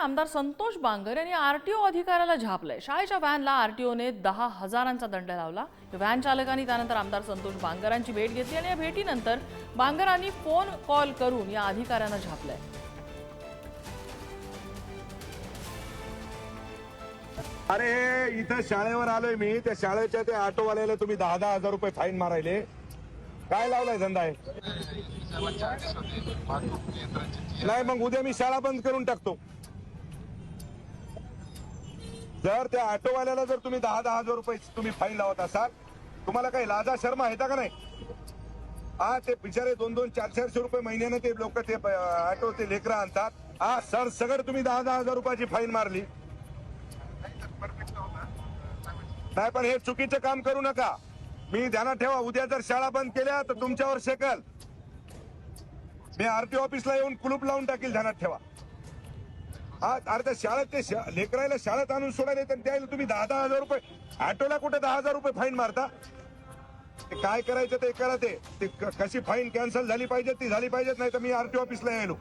आमदार संतोष बांगर यांनी आरटीओ अधिकाऱ्याला झापलंय. शाळेच्या व्हॅनला आरटीओने दहा हजारांचा दंड लावला. व्हॅन चालकांनी त्यानंतर आमदार संतोष बांगरांची भेट घेतली आणि या भेटीनंतर बांगरांनी फोन कॉल करून या अधिकाऱ्यांना झापलंय. अरे इथं शाळेवर आलोय मी. त्या शाळेच्या त्या ऑटोवाल्याला तुम्ही दहा दहा हजार रुपये फाईन मारायले. काय लावलाय धंदा आहे नाही मग उद्या मी शाळा बंद करून टाकतो. तर त्या ऑटोवाल्याला जर तुम्ही दहा दहा हजार रुपये तुम्ही फाईन लावत असाल तुम्हाला काही लाजा शर्मा आहे का नाही? हा ते बिचारे दोन दोन चार चारशे रुपये महिन्याने ते लोक ते ऑटो ते लेकरं आणतात. हा सर सगळं तुम्ही दहा दहा हजार रुपयाची फाईन मारली. नाही पण हे चुकीचं काम करू नका. मी ध्यानात ठेवा उद्या जर शाळा बंद केल्या तर तुमच्यावर शेकल. मी आरटीओ ऑफिसला येऊन कुलूप लावून टाकील ध्यानात ठेवा. हा अरे त्या शाळेत ते शा- लेकरायला शाळेत आणून सोडायला येतात द्यायला तुम्ही दहा दहा हजार रुपये ऑटोला कुठे दहा हजार रुपये फाईन मारता? ते काय करायचं ते करा ते. ते क- कशी फाईन कॅन्सल झाली पाहिजे ती झाली पाहिजेत नाही तर मी आरटीओ ऑफिसला यायलो.